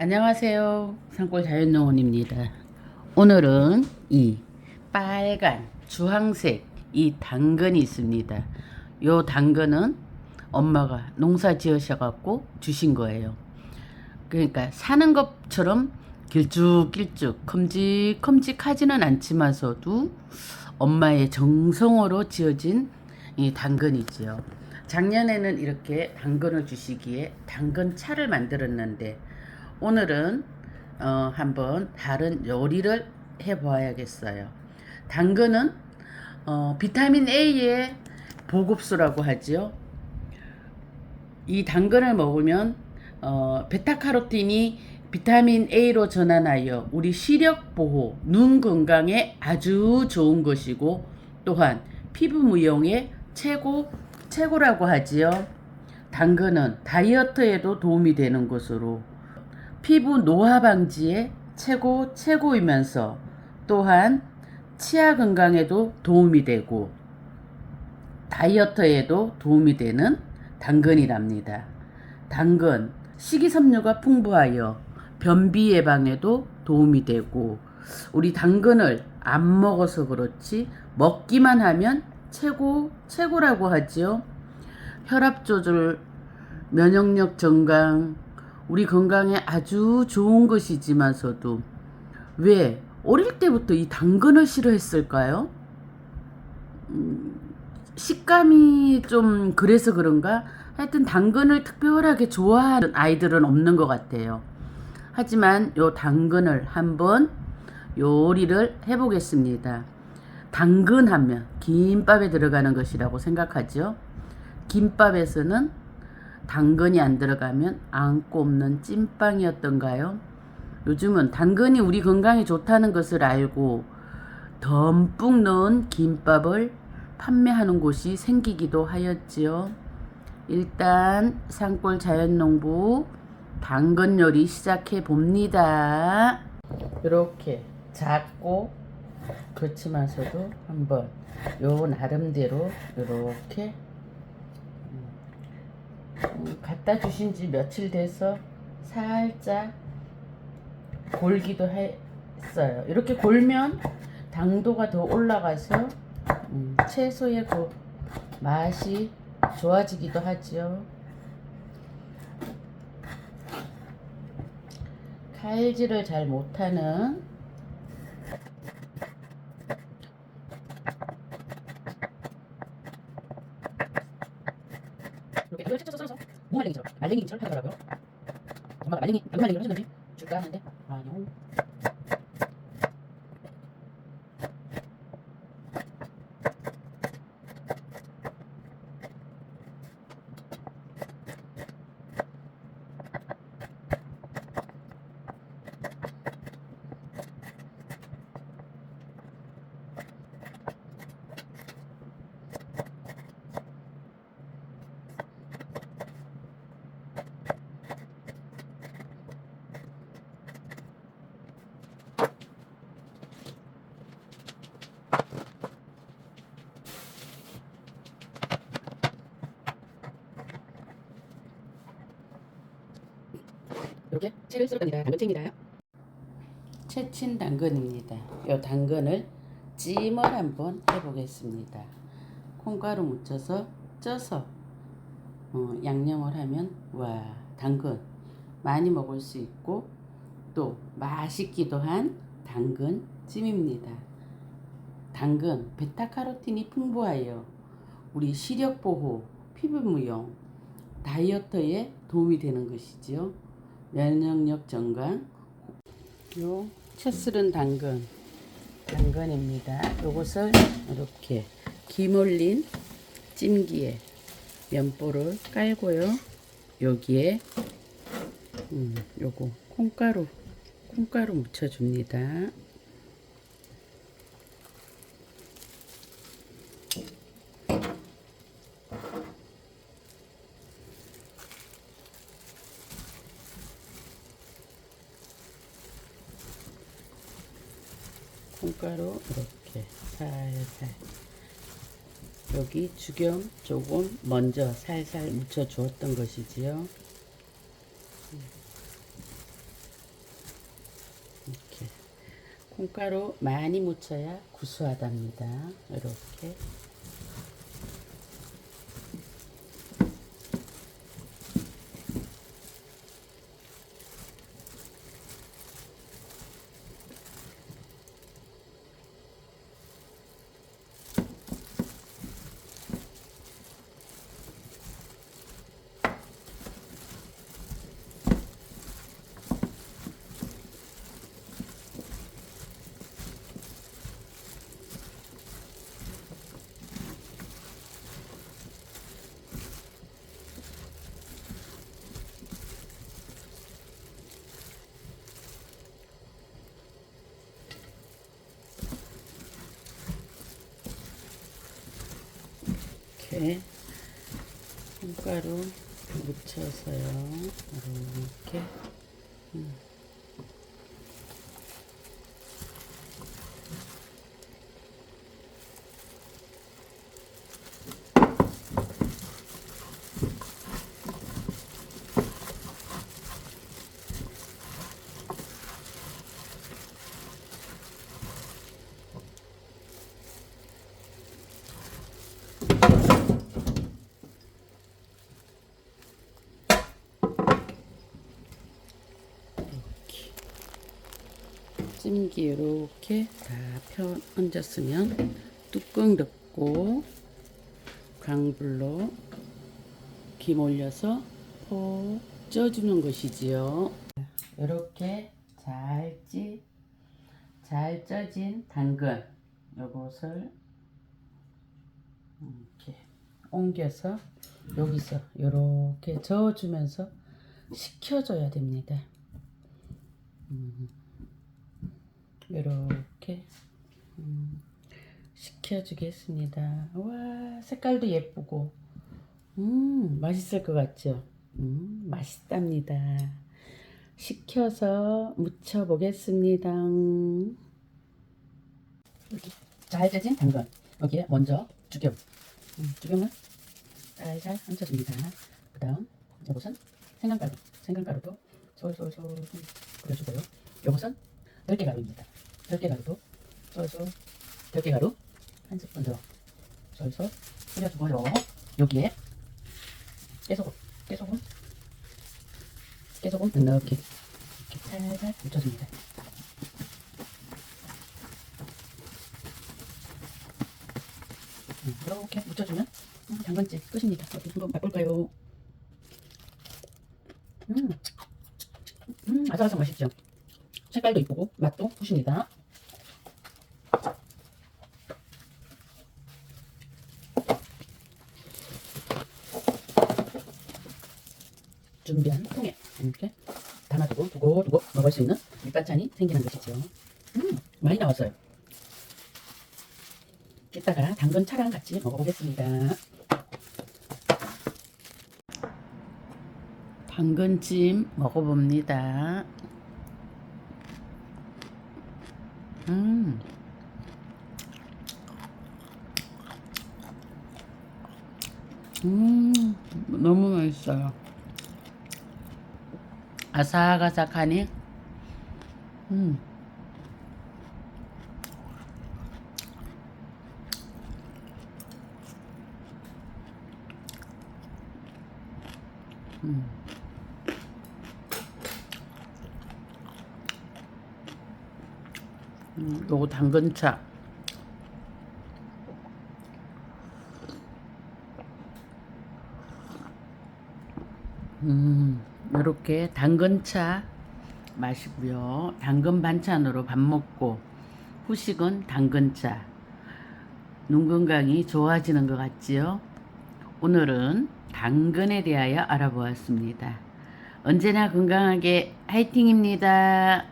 안녕하세요. 산골 자연농원입니다. 오늘은 이 빨간 주황색 이 당근이 있습니다. 요 당근은 엄마가 농사 지으셔갖고 주신 거예요. 그러니까 사는 것처럼 길쭉길쭉 큼직큼직하지는 않지만서도 엄마의 정성으로 지어진 이 당근이지요. 작년에는 이렇게 당근을 주시기에 당근 차를 만들었는데 오늘은 어, 한번 다른 요리를 해봐야겠어요. 당근은 어, 비타민 A의 보급수라고 하지요. 이 당근을 먹으면 어, 베타카로틴이 비타민 A로 전환하여 우리 시력 보호, 눈 건강에 아주 좋은 것이고 또한 피부 무용에 최고 최고라고 하지요. 당근은 다이어트에도 도움이 되는 것으로 피부 노화 방지에 최고 최고이면서 또한 치아 건강에도 도움이 되고 다이어트에도 도움이 되는 당근이랍니다. 당근 식이섬유가 풍부하여 변비 예방에도 도움이 되고 우리 당근을 안 먹어서 그렇지 먹기만 하면 최고 최고라고 하지요. 혈압 조절, 면역력 증강, 우리 건강에 아주 좋은 것이지만서도 왜 어릴 때부터 이 당근을 싫어했을까요? 음, 식감이 좀 그래서 그런가? 하여튼 당근을 특별하게 좋아하는 아이들은 없는 것 같아요. 하지만 요 당근을 한번 요리를 해보겠습니다. 당근 하면 김밥에 들어가는 것이라고 생각하죠. 김밥에서는 당근이 안 들어가면 안고 없는 찐빵이었던가요? 요즘은 당근이 우리 건강에 좋다는 것을 알고 듬뿍 넣은 김밥을 판매하는 곳이 생기기도 하였지요. 일단 산골 자연농부 당근 요리 시작해 봅니다. 이렇게 작고 그렇지만서도 한번 요 나름대로 이렇게 음, 갖다 주신 지 며칠 돼서 살짝 골기도 했어요. 이렇게 골면 당도가 더 올라가서 음, 채소의 그 맛이 좋아지기도 하죠. 칼질을 잘 못하는 이렇게 당근을 채쳐서 썰어서 무 말랭이처럼 하더라고요. 엄마가 말랭이 무말랭이로 해줬는데 줄까 하는데 아니요. 이렇게 채를 썰 겁니다. 당근채입니다. 채친 당근입니다. 이 당근을 찜을 한번 해보겠습니다. 콩가루 묻혀서 쪄서 어, 양념을 하면 와 당근 많이 먹을 수 있고 또 맛있기도 한 당근 찜입니다. 당근 베타카로틴이 풍부하여 우리 시력 보호, 피부 무용, 다이어트에 도움이 되는 것이지요. 면역력 증강. 요 채슬은 당근, 당근입니다. 요것을 이렇게 김 올린 찜기에 면보를 깔고요. 여기에 음, 요거 콩가루, 콩가루 묻혀줍니다. 콩가루 이렇게 살살 여기 주겸 조금 먼저 살살 묻혀 주었던 것이지요. 이렇게 콩가루 많이 묻혀야 구수하답니다. 이렇게 이렇게 콩가루 묻혀서요. 이렇게 음. 찜기 이렇게 다 펴 얹었으면 뚜껑 덮고 강불로 김 올려서 폭 쪄주는 것이지요. 이렇게 잘 찌, 잘 쪄진 당근 요것을 이렇게 옮겨서 여기서 이렇게 저어주면서 식혀줘야 됩니다. 음, 이렇게 음, 식혀주겠습니다. 와 색깔도 예쁘고 음 맛있을 것 같죠? 음 맛있답니다. 식혀서 무쳐 보겠습니다. 잘 쪄진 당근 여기에 먼저 죽염 음, 죽염을 살살 얹어줍니다. 그 다음 이것은 생강가루 생강가루도 솔솔솔 뿌려주고요. 이것은 들깨가루입니다. 들깨가루도 솔솔 들깨가루 한 스푼 더 솔솔 뿌려주고요. 여기에 깨소금 깨소금 깨소금 넉넉히 이렇게 살살 묻혀줍니다. 음, 이렇게 묻혀주면 음, 당근찜 끝입니다. 어디 한번 맛볼까요? 음, 음, 아삭아삭 맛있죠? 색깔도 이쁘고 맛도 굿입니다. 준비한 통에 이렇게 담아두고 두고 두고 먹을 수 있는 밑반찬이 생기는 것이죠. 음, 많이 나왔어요. 이따가 당근 차랑 같이 먹어보겠습니다. 당근찜 먹어봅니다. 음. 음, 너무 맛있어요. 아삭아삭하니? 음. 음. 음, 요거 당근차. 음, 요렇게 당근차 마시고요. 당근 반찬으로 밥 먹고 후식은 당근차. 눈 건강이 좋아지는 것 같지요? 오늘은 당근에 대하여 알아보았습니다. 언제나 건강하게 화이팅입니다.